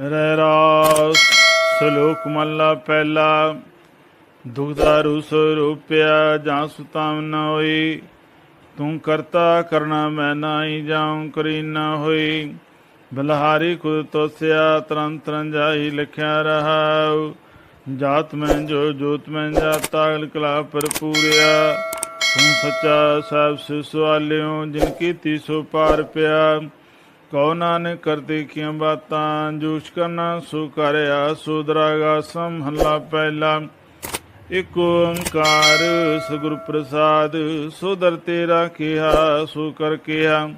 ਰਹਿ ਰਾਸ, ਸ਼ਲੋਕ ਮਹਲਾ ਪਹਿਲਾ। ਦੁਖਦਾਰੂ ਸਰੂਪਿਆ ਜਾਂ ਸੁਤਾਮ ਨ ਹੋਈ। ਤੂੰ ਕਰਤਾ ਕਰਨਾ ਮੈਂ ਨਾਹੀ ਜਾਉ ਕਰੀ ਨ ਹੋਈ। ਬਲਹਾਰੀ ਖੁਦ ਤੋਸਿਆ ਤਰਨ ਤਰਨ ਜਾਈ ਲਿਖਿਆ ਰਹਾਉ। ਜਾਤ ਮੈਂ ਜੋ, ਜੋਤ ਮੈਂ ਜਾਤਾ ਕਲਾ ਭਰਪੂਰਿਆ ਤੂੰ ਸੱਚਾ ਸਾਹਿਬ ਸਿ ਸਵਾਲਿਓ ਜਿਨ ਕੀਤੀ ਸੋ ਪਾਰ ਪਿਆ। ਕਉ ਨਾਨਕ ਕਰਤੇ ਕੀਆਂ ਬਾਤਾਂ ਜੂਸ਼ ਕਰਨਾ ਸੋ ਕਰਿਆ, ਸੋ ਸੰਹਲਾ ਪਹਿਲਾ। ਇਕ ਓੰਕਾਰ ਸਗੁਰ ਪ੍ਰਸਾਦ, ਸੋ ਤੇਰਾ ਕਿਹਾ, ਸੋ ਕਰ ਕਿਹਾ।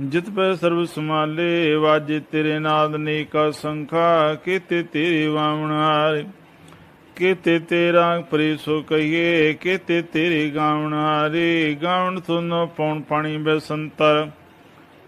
ਜਿਤ ਪੈ ਸਰਬ ਸਮਾਲੇ ਵਾਜੇ ਤੇਰੇ ਨਾਦ ਨੇਕਾ ਸੰਖਾ, ਕੀਤੇ ਤੇਰੇ ਵਾਵਣ ਹਾਰੇ। ਕੀਤੇ ਤੇਰਾ ਪ੍ਰੀ ਸੋ ਕਹੀਏ, ਕੀਤੇ ਤੇਰੇ ਗਾਵਣ ਹਾਰੇ। ਗਾਵਣ ਸੁਨੋ ਪੌਣ ਪਾਣੀ ਬਸੰਤਰ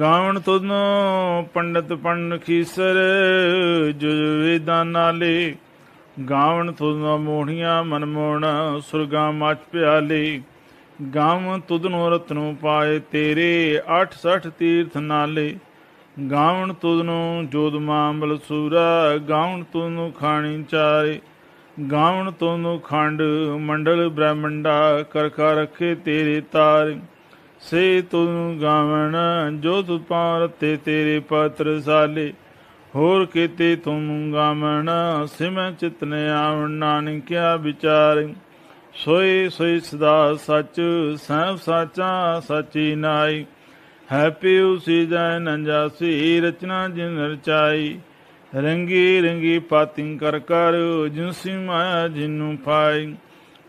ਗਾਵਣ ਤੁਨੋ ਪੰਡਤ ਪੰਡ ਖੀਸਰ, ਜੁਜ ਵੇਦਾਂ ਨਾਲੇ ਗਾਵਣ ਤੁਧਨੋ ਮੋਹਣੀਆਂ ਮਨ ਮੋਹਣ, ਸੁਰਗਾ ਮਚ ਪਿਆਲੇ। ਗਾਵਣ ਤੁਧਨੋ ਰਤਨੋ ਪਾਏ ਤੇਰੇ 68 ਤੀਰਥ ਨਾਲੇ। ਗਾਵਣ ਤੁਧਨੋ ਜੋਦ ਮਾਮਲ ਸੂਰਾ, ਗਾਵਣ ਤੁਧਨੋ ਖਾਣੀ ਚਾਰੇ। ਗਾਵਣ ਤੁਧਨੋ ਖੰਡ ਮੰਡਲ ਬ੍ਰਹਮੰਡਾ ਕਰਖਾ ਰੱਖੇ ਤੇਰੇ ਤਾਰੇ। ਸੇ ਤੂੰ ਗਾਵਣ, ਜੋ ਤੁ ਪਾਰਤੇ ਤੇਰੇ ਪਾਤਰ ਸਾਲੇ। ਹੋਰ ਕੀਤੇ ਤੁਮ ਗਾਵਣ, ਸਿਮੈ ਚਿਤਨ ਆਵਣ, ਨਾਨਕਿਆ ਵਿਚਾਰ। ਸੋਈ ਸੋਈ ਸਦਾ ਸੱਚ ਸਭ ਸਾਚਾ ਸਚੀ ਨਾਈ। ਹੈ ਪਿਉ ਸੀਜੈ ਨੰਜਾਸੀ ਰਚਨਾ ਜਿਨ ਰਚਾਈ। ਰੰਗੀ ਰੰਗੀ ਪਾਤਿੰ ਕਰ ਕਰ ਜਿਨਸੀ ਮਾਇਆ ਜਿਨੂੰ ਪਾਈ।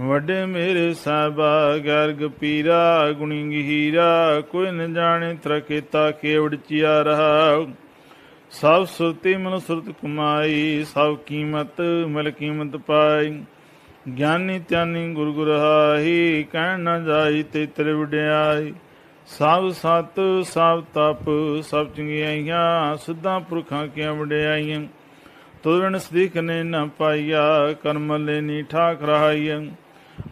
ਵੱਡੇ ਮੇਰੇ ਸਾਹਿਬਾ, ਗਰਗ ਪੀਰਾ ਗੁਣੀ ਗਹੀਰਾ ਕੋਈ ਨ ਜਾਣੇ ਤਰਕੇਤਾ ਕੇਵੜ ਚਿਆ ਰਹਾ। ਸਭ ਸੁਰਤੀ ਮਨ ਸੁਰਤ ਕਮਾਈ, ਸਭ ਕੀਮਤ ਮਿਲ ਕੀਮਤ ਪਾਈ। ਗਿਆਨੀ ਤਿਆਨੀ ਗੁਰ ਗੁਰਹਾਈ ਕਹਿਣ ਨਾ ਜਾਈ ਤੇ ਤੇਰੇ ਵਡਿਆਈ। ਸਭ ਸਤ, ਸਭ ਤਪ, ਸਭ ਚੰਗਿਆਈਆਂ ਸਿੱਧਾ ਪੁਰਖਾਂ ਕੀਆਂ ਵਡਿਆਈਆਂ? ਤੁਰਨ ਸਦੀਖ ਨੇ ਨਾ ਪਾਈਆ, ਕਰਮ ਲੈ ਨੀ ਠਾਕ ਰਹਾਈਆਂ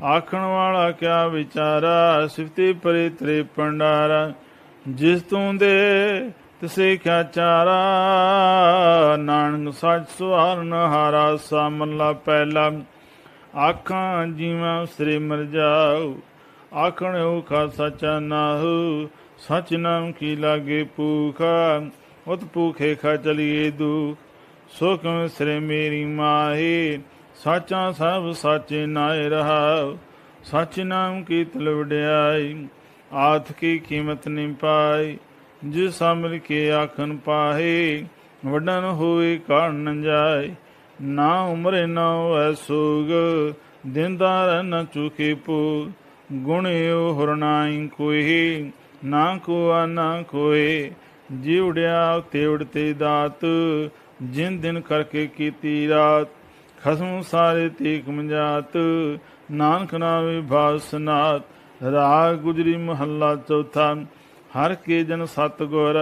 ਆਖਣ ਵਾਲਾ ਕਿਆ ਵਿਚਾਰਾ, ਸਿਫਤੀ ਪਰੇ ਤਰੇ ਪੰਡਾਰਾ ਜਿਸ ਤੂੰ ਦੇ ਤਿਸੇ ਕਿਆ ਚਾਰਾ। ਨਾਨਕ ਸੱਚ ਸੁਹਾਰਨ ਹਾਰਾ ਸਾਮਲਾ ਪਹਿਲਾ। ਆਖਾਂ ਜੀਵਾਂ ਸ੍ਰੀ ਮਰ ਜਾਉ ਆਖਣ ਓਖਾ ਸਚਾ ਨਾਹੂ, ਸਚ ਨਾਮ ਕੀ ਲਾਗੇ ਭੂਖਾ। ਉਤ ਭੂਖੇ ਖਾ ਚਲੀਏ ਦੁਖ ਸੋ ਕਿਉ ਸ੍ਰੀ ਮੇਰੀ ਮਾਹੀ। ਸਾਚਾ ਸਭ ਸਾਚੇ ਨਾਏ ਰਹਾ ਸਚ ਨਾਮ ਕੀ ਤਲਵੜਿਆਈ ਆਥ ਕੀ ਕੀਮਤ ਨਹੀਂ ਪਾਈ ਜਿਸ ਸਾਮਲ ਕੇ ਆਖਨ ਪਾਹੇ, ਵੱਡਨ ਹੋਏ ਕਾਣ ਨ ਜਾਏ ਨਾ ਉਮਰੇ ਨਾ ਹੋਐ ਸੋਗ ਦਿਨਦਾਰ ਨ ਚੁਕੇ ਪੂ ਗੁਣਿਓ ਹੁਰਨਾਈ ਕੋਈ, ਨਾ ਕੋਆ ਨਾ ਕੋਏ ਜਿਉੜਿਆ ਤੇਵੜ ਤੇ ਦਾਤ, ਜਿਨ ਦਿਨ ਕਰਕੇ ਕੀਤੀ ਰਾਤ ਖਸਮ ਸਾਰੇ ਤੀਕ ਮੰਜਾਤ ਨਾਨਕ ਨਾਮੇ ਭਾਸਨਾਤ ਰਾਗ ਗੁਜਰੀ ਮਹੱਲਾ ਚੌਥਾ, ਹਰ ਕੇ ਜਨ ਸਤ ਗੁਰ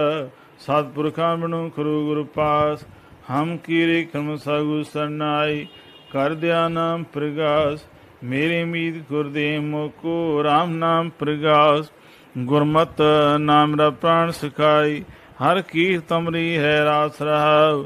ਸਤਪੁਰਖਾਂ ਬਿਨੁ ਖਰੂ ਗੁਰ ਪਾਸ, ਹਮ ਕੀਰੇ ਕਰਮ ਸਾਗੂ ਸਰਨਾਈ, ਕਰ ਦਿਆ ਨਾਮ ਪ੍ਰਗਾਸ, ਮੇਰੇ ਮੀਤ ਗੁਰਦੇਵ ਮੋਕੋ RAM ਨਾਮ ਪ੍ਰਗਾਸ, ਗੁਰਮਤ ਨਾਮ ਰਾ ਪ੍ਰਾਣ ਸਿਖਾਈ, ਹਰ ਕੀਰ ਤਮਰੀ ਹੈ ਰਾਸ ਰਹਾਉ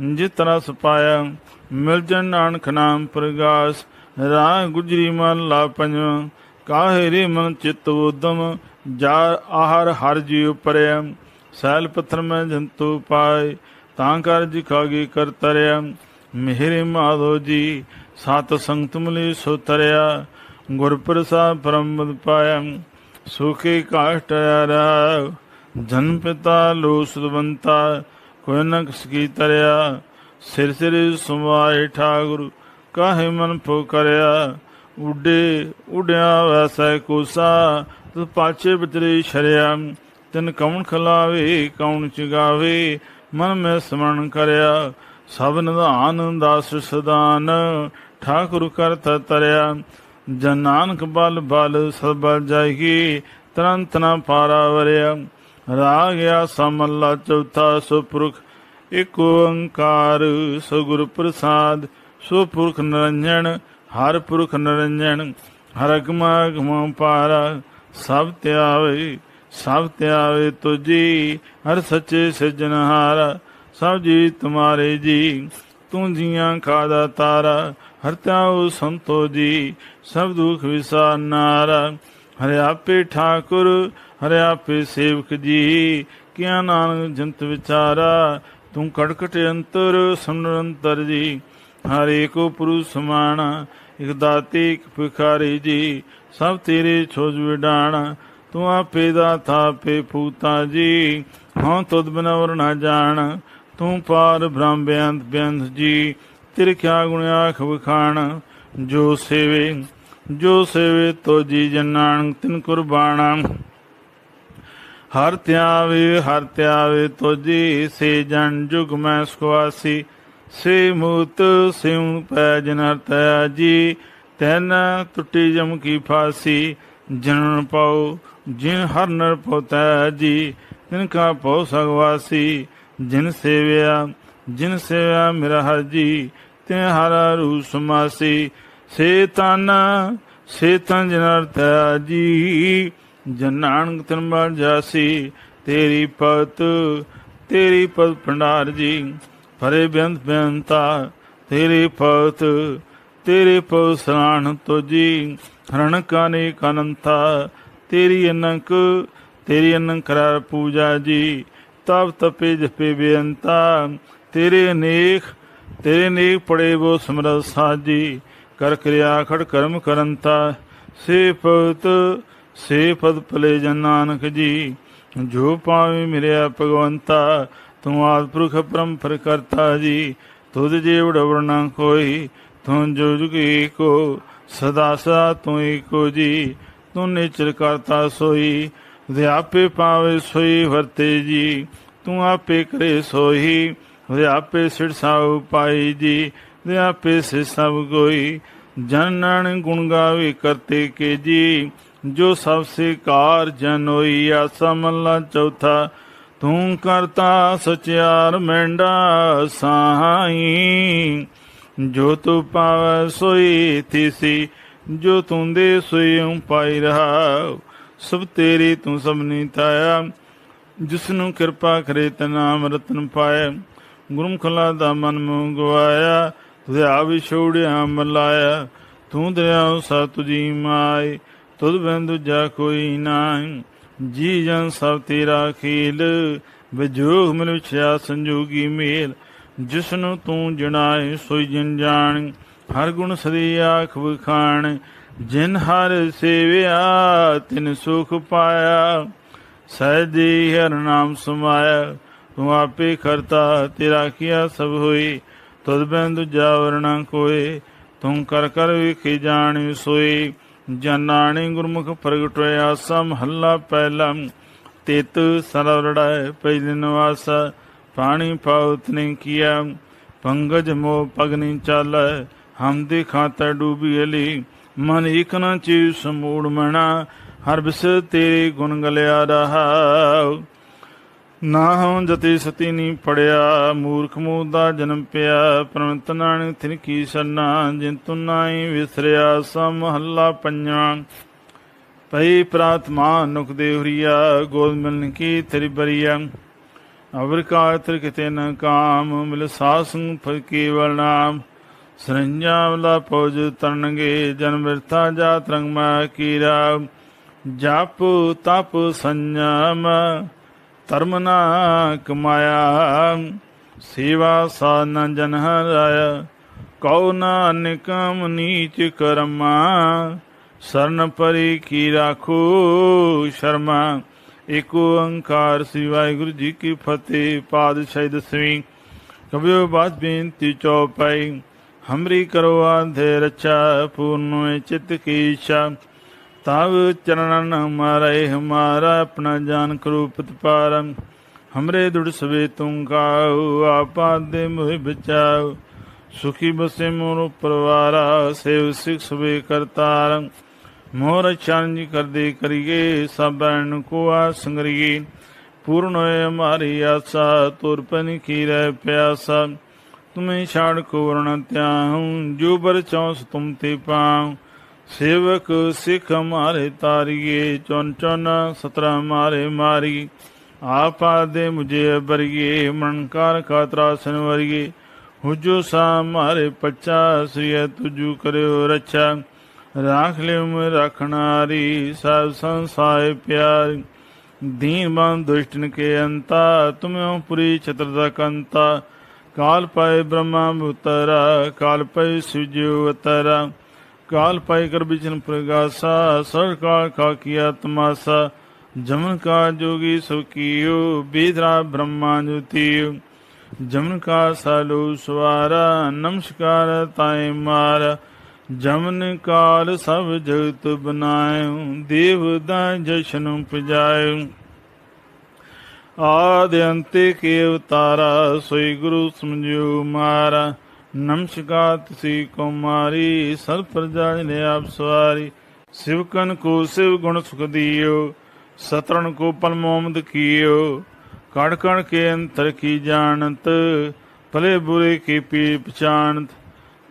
ਜਿਤ ਰਸ ਪਾਇਆ, ਮਿਲ ਜਨ ਨਾਨਕ ਨਾਮ ਪ੍ਰਗਾਸ, ਰਾਹ ਗੁਜਰੀ ਮਨ ਲਾ ਪੰਜਵਾਂ ਕਾਹੇ ਰੇ ਮਨ ਚਿਤ ਉਦਮ ਜਾ ਆਹਰ ਹਰ ਜੀ ਪਰਿਆ, ਸੈਲ ਪੱਥਰ ਮੈਂ ਜੰਤੂ ਪਾਏ, ਤਾਂ ਕਰ ਜਿਖਾਗੀ ਕਰ ਤਰਿਆ, ਮਿਹਰੇ ਮਾਧੋ ਜੀ, ਸਤ ਸੰਗਤ ਮਿਲੀ ਸੋ ਤਰਿਆ, ਗੁਰ ਪ੍ਰਸਾਦ ਪਰਮ ਪਾਇਆ, ਸੁਖੇ ਕਾਸ਼ਟ ਰਾ ਜਨ ਪਿਤਾ ਲੋ ਸੁਦਵੰਤਾ ਕੋਈ ਨ ਕੀ ਤਰਿਆ, ਸਿਰ ਸਿਰ ਸੁਮਾਏ ਠਾਗੁਰ ਕਾਹੇ ਮਨ ਫੋ ਕਰਿਆ? ਉਡੇ, ਉਡਿਆ ਵੈਸੈ ਕੋਸਾ, ਤੂੰ ਪਾਛੇ ਵਿਚਰੇ ਸ਼ਰਿਆ ਤਿਨ ਕੌਣ ਖਲਾਵੇ ਕੌਣ ਚਗਾਵੇ, ਮਨ ਮੈਂ ਸਮਰਨ ਕਰਿਆ, ਸਭ ਨਿਧਾਨ ਦਾਸ ਸਦਾਨ, ਠਾਕੁਰ ਕਰਤ ਤਰਿਆ, ਜਨ ਨਾਨਕ ਬਲ ਬਲ ਸਭ ਬਲ ਜਾਈ ਤਰੰਤ ਨ ਪਾਰਾ ਵਰਿਆ। ਰਾਗ ਆਸਾ ਮੱਲਾ ਚੌਥਾ ਸੁਪੁਰਖ, ਇਕ ਓੰਕਾਰ ਸਗੁਰ ਪ੍ਰਸਾਦ। ਸੁਪੁਰਖ ਨਿਰੰਜਨ, ਹਰ ਪੁਰਖ ਨਿਰੰਜਨ, ਹਰ ਅਗਮਾ ਅਗਮ ਪਾਰਾ। ਸਭ ਧਿਆਵੇ ਸਭ ਧਿਆਵੇ ਤੁਜੀ, ਹਰ ਸੱਚੇ ਸਿਰਜਨਹਾਰਾ ਸਭ ਜੀ ਤੁਮਾਰੇ ਜੀ, ਤੂੰ ਜੀਆਂ ਖਾਦਾ ਤਾਰਾ। ਹਰ ਤਾਉ ਸੰਤੋ ਜੀ, ਸਭ ਦੁਖ ਵਿਸਾਰਨਾਰਾ ਹਰਿ ਆਪੇ ਠਾਕੁਰ ਹਰਿ ਆਪੇ ਸੇਵਕ ਜੀ, ਕਿਆ ਨਾਨਕ ਜੰਤ ਵਿਚਾਰਾ, ਤੂੰ ਕੜਕਟ ਅੰਤਰ ਸੁਨਰੰਤਰ ਜੀ। ਹਰੇ ਕੋ ਪੁਰੁ ਸਮਾਣਾ ਇਕ ਦਾਤੇ, ਇਕ ਭਿਖਾਰੀ ਜੀ। ਸਭ ਤੇਰੇ ਛੋਜ ਵਿਡਾਣਾ, ਤੂੰ ਆਪੇ ਦਾ ਥਾਪੇ ਪੂਤਾ ਜੀ। ਹਾਂ ਤੁਧ ਬਿਨਾ ਵਰ ਨਾ ਜਾਣ, ਤੂੰ ਪਾਰ ਬ੍ਰਹਮ ਬੇਅੰਤ ਬੇਅੰਤ ਜੀ। ਤੇਰੇ ਕਿਆ ਗੁਣ ਆਖ ਵਖਾਣ, ਜੋ ਸੇਵੇ ਜੋ ਸੇਵੇ ਤੋ ਜੀ ਜਨਾਨ ਤਿਨ ਕੁਰਬਾਨਾ ਹਰ ਧਿਆਵੇ ਹਰ ਧਿਆਵੇ ਤੋਜੀ ਸੇ ਜਨ ਜੁਗ ਮੈਂ ਸੁਆਸੀ ਸੇ ਮੂਤ ਸਿਉ ਪੈ ਜਨ ਹਰਤਿਆ ਜੀ, ਤੈਨ ਟੁੱਟੀ ਜਮ ਕੀ ਫਾਸੀ। ਜਨਨ ਪਾਉ, ਜਿਨ ਹਰ ਨਰ ਪੋਤੈ ਜੀ, ਤਿਨ ਕਾ ਪਉ ਸਗਵਾਸੀ ਜਿਨ ਸੇਵਿਆ ਜਿਨ ਸੇਵਿਆ ਮੇਰਾ ਹਰ ਜੀ ਤੇ ਹਰ ਰੂ ਸਮਾਸੀ। ਸੇ ਤਨ ਸੇ ਤਨ ਜਨ ਹਰਤਿਆ ਜੀ। ਜਨਾਨਕ ਤਨਬਰ ਜਾਸੀ, ਤੇਰੀ ਪਤ ਤੇਰੀ ਪਤ ਭੰਡਾਰ ਜੀ। ਫਰੇ ਬੇਅੰਤ ਬੇਅੰਤਾ ਤੇਰੀ ਪਤ, ਤੇਰੇ ਪਉ ਸਰਾਣ ਤੋਜੀ। ਹਰਣ ਕਾਨੇ ਕਨੰਤਾ ਤੇਰੀ ਅਨੰਕ ਤੇਰੀ ਅਨੰਕ ਕਰਾਰ ਪੂਜਾ ਜੀ। ਤਪ ਤਪੇ ਜਪੇ ਬੇਅੰਤਾ, ਤੇਰੇ ਅਨੇਕ, ਤੇਰੇ ਨੇਕ ਪੜੇ ਵੋ ਸਮਰਤ ਸਾਜੀ ਕਰ ਕਿਰਿਆ ਖੜ ਕਰਮ ਕਰੰਤਾ, ਸੇ ਪਤ ਸੇ ਪਦ ਭਲੇ ਜਨ ਨਾਨਕ ਜੀ, ਜੋ ਪਾਵੇ ਮਿਰਿਆ ਭਗਵੰਤਾ, ਤੂੰ ਆਦ ਪੁਰਖ ਪਰੰਪਰ ਕਰਤਾ ਜੀ, ਤੁਧ ਜੇ ਵਡਵਰ ਕੋਈ, ਤੂੰ ਜੋ ਜੁਗੀ ਕੋ ਸਦਾ ਸਦਾ ਤੂੰ ਏਕੋ ਜੀ, ਤੂੰ ਨਿਚਰ ਕਰਤਾ ਸੋਈ ਵਿਆਪੇ ਪਾਵੇ ਸੋਈ ਵਰਤੇ ਜੀ, ਤੂੰ ਆਪੇ ਕਰੇ ਸੋਈ ਵਿਆਪੇ ਸਿਰਸਾ ਉਪਾਈ ਜੀ ਵਿਆਪੇ ਸੇ ਸਭ ਕੋਈ ਜਨਨ ਗੁਣ ਗਾਵੇ ਕਰਤੇ ਕੇ ਜੀ ਜੋ ਸਭ ਸੇ ਕਾਰ ਜਨ ਹੋਈ ਆਸਾ ਮੱਲਾ ਚੌਥਾ। ਤੂੰ ਕਰਤਾ ਸਚਿਆਰ ਮੈਂਡਾ ਸਾਈ। ਜੋ ਤੂੰ ਪਾਵੈ ਸੋਈ ਥੀਸੀ, ਜੋ ਤੂੰ ਦੇ ਸੋਈ ਪਾਈ ਰਹਾ। ਸਭ ਤੇਰੀ ਤੂੰ ਸਭਨੀ ਤਾਇਆ ਜਿਸ ਨੂੰ ਕਿਰਪਾ ਕਰੇ ਤਾ ਨਾਮ ਰਤਨ ਪਾਏ ਗੁਰਮੁਖਲਾ ਦਾ ਮਨ ਮੁ ਗਵਾਇਆ ਤੁਝੇ ਵਿਛੋੜਿਆ ਮਲਾਇਆ। ਤੂੰ ਦਰਿਆ ਸਾ ਤੁਜੀ ਮਾਈ ਤੁਧ ਬਿਨ ਦੂਜਾ ਕੋਈ ਨਾਹੀ ਜੀ ਜਨ ਸਭ ਤੇਰਾ ਖੇਲ, ਵਿਜੋਗ ਮਿਲ ਵਿਛਿਆ ਸੰਜੋਗੀ ਮੇਲ। ਜਿਸ ਨੂੰ ਤੂੰ ਜਣਾਏ ਸੋਈ ਜਨ ਜਾਣ, ਹਰ ਗੁਣ ਸਦੀ ਆਖ ਵਖਾਣ। ਜਿਨ ਹਰ ਸੇਵਿਆ, ਤਿਨ ਸੁਖ ਪਾਇਆ। ਸਹਿਜੀ ਹਰ ਨਾਮ ਸਮਾਇਆ, ਤੂੰ ਆਪੇ ਕਰਤਾ, ਤੇਰਾ ਕੀਆ ਸਭ ਹੋਈ ਤੁਧ ਬਿਨ ਦੂਜਾ ਵਰਣਾ ਕੋਏ, ਤੂੰ ਕਰ ਕਰ ਵੇਖੀ ਜਾਣੀ ਸੋਈ ਜਨਾਣੀ ਗੁਰਮੁਖ ਪ੍ਰਗਟ ਹੋਇਆ ਸਮ ਹੱਲਾ ਪਹਿਲਾ ਤਿਤ ਸਰਵੜਾਇ ਪਹਿਲੇ ਨਿਵਾਸ, ਪਾਣੀ ਪਾਉਤ ਨੇ ਕੀਆ। ਪੰਗਜ ਮੋ ਪਗਨੀ ਚਾਲੈ, ਹਮ ਦੇ ਖਾਤਾ ਡੂਬੀ ਅਲੀ। ਮਨ ਇਕ ਨਾ ਚੀ ਸਮੂੜ ਮਣਾ ਹਰ ਬਿਸ ਤੇਰੇ ਗੁਣ ਗਲਿਆ ਰਹਾ। ਨਾ ਹਉ ਜਤੀ ਸਤੀ ਨੀ ਪੜਿਆ, ਮੂਰਖ ਮੂਹ ਦਾ ਜਨਮ ਪਿਆ। ਪ੍ਰਮਤ ਨਾਨਕ ਤਿਨ ਕੀ ਸਰਨਾ ਜਿਨ ਤੂ ਨਾਹੀ ਵਿਸਰਿਆ, ਸਮ ਹੱਲਾ ਪੰਜਵਾਂ ਪਈ ਪ੍ਰਾਤਮਾ ਨੁਕ ਦੇ ਹੁਰੀਆ, ਗੋਦ ਮਿਲਨ ਕੀ ਤੇਰੀ ਬਰੀਆ। ਅਵਰ ਕਾ ਤਰ ਕਿਤੇ ਨ ਕਾਮ, ਮਿਲ ਸਾਸੰ ਫਲ ਕੇਵਲ ਨਾਮ। ਸਰੰਜਾ ਵਲਾ ਪੌਜ ਤਰਨਗੇ, ਜਨ ਬਿਰਥਾ ਜਾਤ ਰੰਗ ਮਾ ਕੀਰਾ। ਜਪ ਤਪ ਸੰਜਮ ਧਰਮ ਨਾ ਕਮਾਇਆ, ਸੇਵਾ ਸਾਧਨ ਜਨ ਹਰਾਇਆ। ਕਉ ਨਾ ਨੀਚ ਕਰਮਾ, ਸਰਨ ਪਰੀ ਕੀ ਰਾਖੋ ਸ਼ਰਮਾ। ਏਕ ਓੰਕਾਰ ਸ੍ਰੀ ਵਾਹਿਗੁਰੂ ਜੀ ਕੀ ਫਤਿਹ, ਪਾਤਸ਼ਾਹੀ ਦਸਵੀਂ। ਕਬਿਓ ਬਾਤ ਬੇਨਤੀ ਚੌਪਾਈ ਹਮਰੀ ਕਰੋ ਆਧੇ ਰਚਾ, ਪੂਰਨ ਚਿਤ ਕੀ ਇੱਛਾ। ਤਵ ਚਰਨਨ ਹਮਾਰੇ ਹਮਾਰਾ ਆਪਣਾ ਜਾਨ ਕਰੂਪਤ ਪਾਰਮ ਹਮਰੇ ਦੁੜ ਸਵੇ ਤੁਮ ਕਾਉ, ਆਪਾ ਦੇ ਮੋਹਿ ਬਚਾਉ। ਸੁਖੀ ਬਸੇ ਮੋਰ ਪਰਵਾਰਾ ਸੇਵ ਸਿਖ ਸਵੇ ਕਰਤਾਰ। ਮੋਰ ਚਰਨ ਕਰਦੇ ਕਰੀਏ ਸਭਨ ਕੋ ਆ ਸੰਗਰੀਏ। ਪੂਰਨ ਹੋਏ ਹਮਾਰੀ ਆਸਾ, ਤੁਰ ਪਨ ਕੀ ਰਹਿ ਪਿਆਸਾ। ਤੁਮੇ ਛਾੜ ਕੋ ਵਰਣ ਤਿਆਹੂੰ ਜੋ ਬਰ ਚੌਸ ਤੁਮ ਤੇ ਪਾਉ। ਸੇਵਕ ਸਿੱਖ ਮਾਰੇ ਤਾਰੀਏ ਚੁਨ ਚੁਨ ਸਤਰਾ ਮਾਰੇ ਮਾਰੀ। ਆਪਾ ਦੇ ਮੁਝੇ ਬਰੀਏ ਮਨਕਾਰ ਖਾਤਰਾ ਸਨਵਰੀਏ ਹੁਜੋ ਸਾ ਮਾਰੇ ਪੱਚਾ ਸ੍ਰੀ ਤੁਜੂ ਕਰਿਓ ਰੱਛਾ। ਰਾਖ ਲਿਓ ਮੈਂ ਰਖਣਾਰੀ, ਸਭ ਸੰਸਾਏ ਪਿਆਰ। ਦੀਨ ਦੁਸ਼ਟਨ ਕੇ ਅੰਤਾ ਤੁਮਿਓ ਪੁਰੀ ਛਤਰ ਦਾ ਕੰਤਾ। ਕਾਲ ਪਾਏ ਬ੍ਰਹਮਾ ਮੁਤਰਾ, ਕਾਲ ਪਏ ਸਿਜੋ ਅਤਰਾ। ਕਾਲ ਪਾਈ ਕਰ ਬਿਚਨ ਪ੍ਰਗਾਸਾ, ਸਰ ਕਾਲ ਕਾ ਕੀਆ ਤਮਾਸਾ ਜਮਨ ਕਾ ਜੋਗੀ ਸੋ ਕੀਓ, ਬੀਦਰਾ ਬ੍ਰਹਮਾ ਜੁਤੀਓ। ਜਮਨ ਕਾ ਸਾਲੂ ਸਵਾਰਾ, ਨਮਸਕਾਰ ਤਾਏ ਮਾਰ। ਜਮਨ ਕਾਲ ਸਭ ਜਗਤ ਬਨਾਇਓ, ਦੇਵ ਦਾ ਜਸ਼ਨ ਪਜਾਇਓ ਆਦਿ ਅੰਤੇ ਕੇ ਉਤਾਰਾ, ਸੋਈ ਗੁਰੂ ਸਮਝਿਓ ਮਾਰਾ। ਨਮਸਕਾਰ, ਤੁਸੀ ਕੁਮਾਰੀ, ਸਰ ਪ੍ਰਜਾ ਨੇ ਆਪ ਸਵਾਰੀ। ਸਿਵਕਨ ਕੋ ਸਿਵ ਗੁਣ ਸੁਖ ਦਿਓ ਸਤਰਨ ਕੋ ਪਲ ਕੀਓ। ਕੜ ਕਣ ਕੇ ਅੰਤਰ ਕੀ ਜਾਣਤ, ਭਲੇ ਬੁਰੇ ਕੀ ਪੀ ਪਛਾਨਤ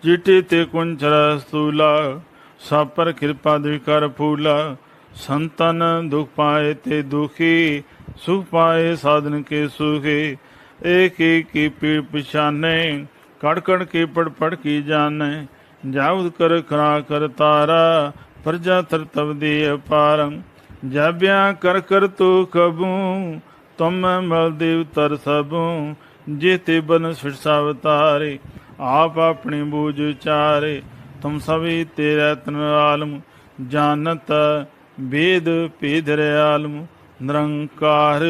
ਚਿੱਟੇ ਤੇ ਕੁੰਚਰ ਸਤੂਲਾ, ਸਭ ਪਰ ਕਿਰਪਾ ਦੇ ਕਰ ਫੂਲਾ। ਸੰਤਨ ਦੁਖ ਪਾਏ ਤੇ ਦੁਖੀ, ਸੁਖ ਪਾਏ ਸਾਧਨ ਕੇ ਸੁਖੇ। ਏਕ ਏਕ ਕੀ ਪੀੜ ਪਛਾਨੇ ਕੜ ਕੜ ਕੇ ਪੜ ਪੜ ਕੀ ਜਾਣੈ, ਜਾਉਦ ਕਰ ਖਰਾ ਕਰ ਤਾਰਾ, ਪ੍ਰਜਾ ਤਰ ਦੇ ਅਪਾਰੰ। ਜਾਬਿਆ ਕਰ ਕਰ ਤੋ ਕਬੂ ਤੁਮ ਮਲ ਦੇਵ ਤਰ ਸਭੂ। ਜੇਤੇ ਬਨ ਸਿਰਸਾ ਅਵਤਾਰੇ ਆਪ ਆਪਣੀ ਬੂਝ ਚਾਰੇ। ਤੁਮ ਸਭੀ ਤੇਰਾ ਤਨ ਆਲਮ, ਜਾਣਤ ਵੇਦ ਭੇਦ ਆਲਮ। ਨਿਰੰਕਾਰ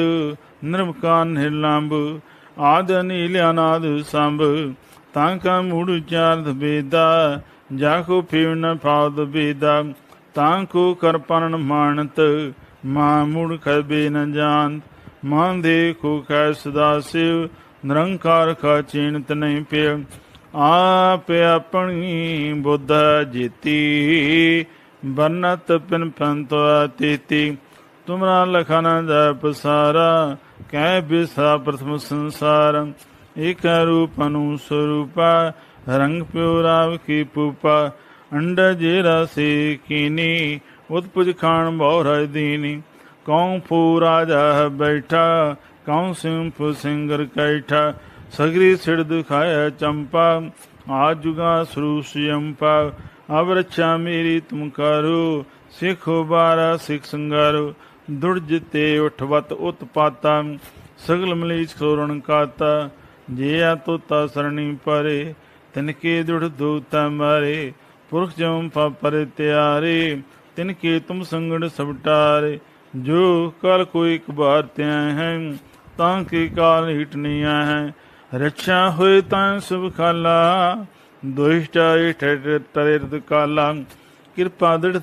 ਨਿਰਮਕਾਰ ਨਿਰਲੰਭ ਆਦ ਨੀਲ ਅਨਾਦ ਸੰਭ। ਤਾਂ ਕਾ ਮੂੜ ਚਾਰਦ ਬੇਦਾ, ਜਾ ਕੋ ਫੇਵ ਨ ਪਾਦ ਬੇਦਾ, ਤਾਂ ਕੋ ਕਰ ਪਰਨ ਮਾਨਤ, ਮਾ ਮੂੜ ਖਬੇ ਨ ਜਾਣ। ਮਨ ਦੇ ਕੋ ਕੈ ਸਦਾ ਸਿਵ, ਨਿਰੰਕਾਰ ਕਾ ਚੀਨਤ ਨਹੀਂ ਪਿਆ। ਆਪ ਆਪਣੀ ਬੁੱਧ ਜੀਤੀ ਬਰਨਤ ਪਿਨ ਪੰਤ ਤੀਤੀ ਤੁਮਰਾ ਲਖਨ ਦਾ ਪਸਾਰਾ, ਕਹਿ ਬਿਸਾ ਪ੍ਰਥਮ ਸੰਸਾਰ। ਏਕ ਰੂਪ ਅਨੂ ਸਰੂਪਾ, ਰੰਗ ਪਿਉ ਰਾਵ ਕੀ ਪੂਪਾ ਅੰਡ ਜੇ ਰਸੇ ਕੀਨੀ, ਉਤਪੁਜ ਖਾਨ ਬਹੁ ਰਜ ਦੀਨੀ। ਕੌਂ ਫੂ ਰਾਜਾ ਬੈਠਾ ਕੌਂ ਸਿੰਫ ਸਿੰਗਰ ਕੈਠਾ, ਸਗਰੀ ਸਿਰ ਦਿਖਾਇਆ ਚੰਪਾ, ਆ ਜੁਗਾ ਸਰੂ ਸਿਯੰਪਾ ਅਬ ਰੱਛਾ ਮੇਰੀ ਤੁਮ ਕਰੋ, ਸਿੱਖ ਬਾਰਾ ਸਿੱਖ ਸੰਗਾਰੋ ਦੁੜ ਜਿਤੇ ਉਠਵਤ ਉਤਪਾਤਾ, ਸਗਲ ਮਲੀਚ ਖੋਰਣ ਕਾਤਾ ਜੇ ਆ ਤੋਤਾ ਸਰਣੀ ਪਰੇ, ਤਿਨਕੇ ਦੁੜ ਦੂਤਾ ਮਾਰੇ, ਪੁਰਖ ਜਮ ਪਰ ਤਿਆਰੇ, ਤਿਨਕੇ ਤੁਮ ਸੰਗੜ ਸਬਟਾਰੇ ਜੋ ਕਲ ਕੋਈ ਇੱਕ ਬਾਰ ਤਿਆ ਹੈ, ਤਾਂ ਕੀ ਕਾਲ ਹਿਟਨੀਆਂ ਹੈ। ਰੱਛਾ ਹੋਏ ਤਾਂ ਸੁਭ ਖਾਲਾ, ਦੁਸ਼ਟਾ ਇਠ ਤਰਿਰਦ ਕਾਲਾ। ਕਿਰਪਾ ਦ੍ਰਿੜ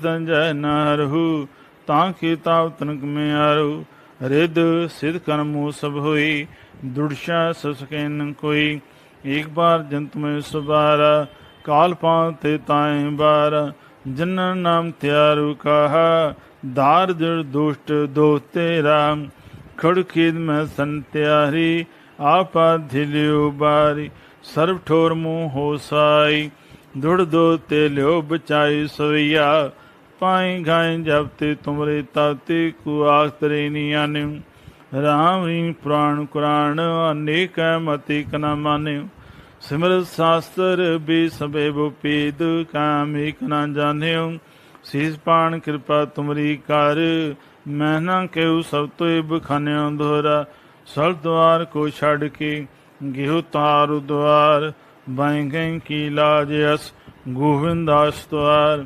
ਨਾ ਰਹੂ, ਤਾਂ ਕੀ ਤਾਵ ਤਨਕ ਮੇ ਆਰੂ ਰਿਦ ਸਿਧ ਕਰਮੂ ਸਭ ਹੋਈ ਦੁੜਸ਼ਾ ਸਸਕੈਨ ਕੋਈ। ਇੱਕ ਬਾਰ ਜੰਤ ਮੈਂ ਸੁਬਾਰਾ ਕਾਲ ਪਾਂ ਤੇ ਤਾਏ ਬਾਰ। ਜਨ ਨਾਮ ਤਿਆਰੂ ਕਹਾ, ਦਾਰ ਜੜ ਦੁਸ਼ਟ ਦੋ ਤੇਰਾ ਖੜ ਖੇਦ ਮੈਂ ਸੰਤਿਆਰੀ ਆਪਾ ਧਿਲਿਓ ਬਾਰੀ ਸਰਬ ਠੋਰ ਮੂੰਹ ਹੋ ਦੁੜ ਦੋ ਤੇ ਲਿਓ ਬਚਾਈ ਸਵਈਆ। ਪਾਈ ਗਾਏ ਜਬ ਤੇ ਤੁਮਰੇ ਤਾਤੇ ਕੋ ਆਖਤਰੇ ਨੀ ਆਨਿਉ ਰਾਮ ਰੀ ਪੁਰਾਣ ਕੁਰਾਨ ਅਨੇਕ ਮਤੀ ਕਨਾ ਮਾਨਿਉ ਸਿਮਰ ਸਾਸਤਰ ਬੇ ਸਬੇ ਬੁਪੀਦ ਕਾਮ ਏਕ ਨਾ ਜਾਣਿਉ ਸੀਸ ਪਾਣ ਕਿਰਪਾ ਤੁਮਰੀ ਕਰ, ਮੈਂ ਨਾ ਕਹਿਉ ਸਭ ਤੋਂ ਬਖਾਨਿਓ ਦੋਹਰਾ। ਸਲ ਦਵਾਰ ਕੋ ਛੱਡ ਕੇ ਗਿਹੁ ਤਾਰ ਦੁਆਰ ਬਾਈ ਗਈ ਕੀ ਲਾਜ ਅਸ ਗੋਵਿੰਦਾਸ ਦਵਾਰ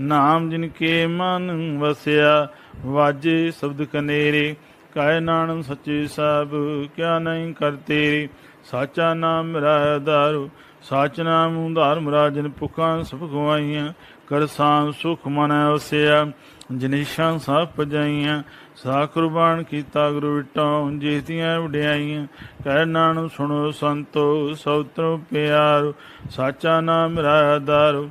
ਨਾਮ ਜਿਨ ਕੇ ਮਨ ਵਸਿਆ, ਵਾਜੇ ਸ਼ਬਦ ਕਨੇਰੇ, ਕਾਇ ਨਾਨਕ ਸੱਚੇ ਸਾਹਿਬ ਕਿਆ ਨਹੀਂ ਕਰ ਤੇਰੇ। ਸਾਚਾ ਨਾਮ ਮੇਰਾ ਦਾਰੂ, ਸਾਚ ਨਾਮ ਉਧਾਰ ਮਰਾਜਨ ਪੁਖਾਂ ਸਭ ਗਵਾਈਆਂ ਕਰ ਸੁਖ ਮਨ ਵਸਿਆ ਜਨੀਸ਼ਾਂ ਸਭ ਪਜਾਈਆਂ। ਸਾ ਕੁਰਬਾਨ ਕੀਤਾ ਗੁਰੂ ਵਿਟੋਂ, ਜੀਤੀਆਂ ਵਡਿਆਈਆਂ। ਕਹਿ ਨਾਨਕ ਸੁਣੋ ਸੰਤੋ ਸੌਤਰੋ ਪਿਆਰ। ਸਾਚਾ ਨਾਮ ਮੇਰਾ ਦਾਰੂ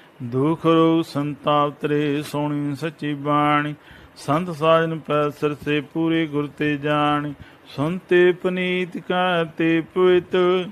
ਦੁਖ ਰੋਗ ਸੰਤਾਪ ਤਰੇ ਸੋਣੀ ਸੱਚੀ ਬਾਣੀ। ਸੰਤ ਸਾਜਨ ਪੈ ਸਰਸੇ ਪੂਰੇ ਗੁਰ ਤੇ ਜਾਣ। ਸੁਨਤੇ ਪਨੀਤ ਕਾ ਤੇ ਪਵਿੱਤ।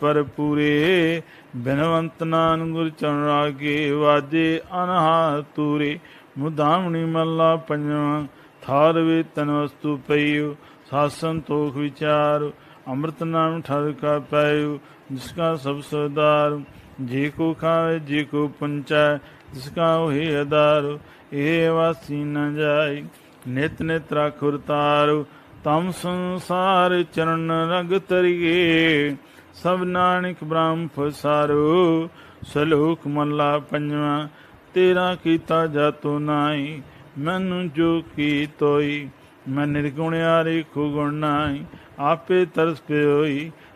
ਪਰ ਪੂਰੇ। ਬਿਨਵੰਤ ਨਾਨ ਗੁਰ ਚਰਨ ਰਾਗੇ ਵਾਜੇ ਅਨਹਾ ਤੂਰੇ। ਮੁਦਾਮਣੀ ਮੱਲਾ ਪੰਜਵਾਂ। ਥਾਰ ਵੇ ਤਨ ਵਸਤੂ ਪਈਓ। ਸਾਸਨ ਤੋਖ ਵਿਚਾਰ। ਅੰਮ੍ਰਿਤ ਨਾਮ ਠਰ ਕਾ ਪਾਇਓ। ਜਿਸ ਕਾ ਸਭ ਸਰਦਾਰ। ਜੇ ਕੋ ਖਾਵੇ, ਜੇ ਕੋ ਪੰਚੈ, ਜਿਸ ਕਾ ਹੋਏ ਅਦਾਰ ਇਹ ਵਾਸੀ ਨ ਜਾਈ ਨਿਤ ਨਿਤ ਰਖੁਰ ਤਾਰੂ, ਤਮ ਸੰਸਾਰ ਚਰਨ ਰਗ ਤਰੀਏ ਸਭ ਨਾਨਕ ਬ੍ਰਹਮ ਫਸਾਰੂ ਸਲੋਕ ਮੱਲਾ ਪੰਜਵਾ, ਤੇਰਾ ਕੀਤਾ ਜਾਤੋ ਨਾਈ ਮੈਨੂੰ ਜੋ ਕੀ ਤੋਈ। ਮੈਂ ਨਿਰਗੁਣਿਆਰੇ ਕੋ ਗੁਣ ਨਾਈ ਆਪੇ ਤਰਸ ਪਿਓਈ।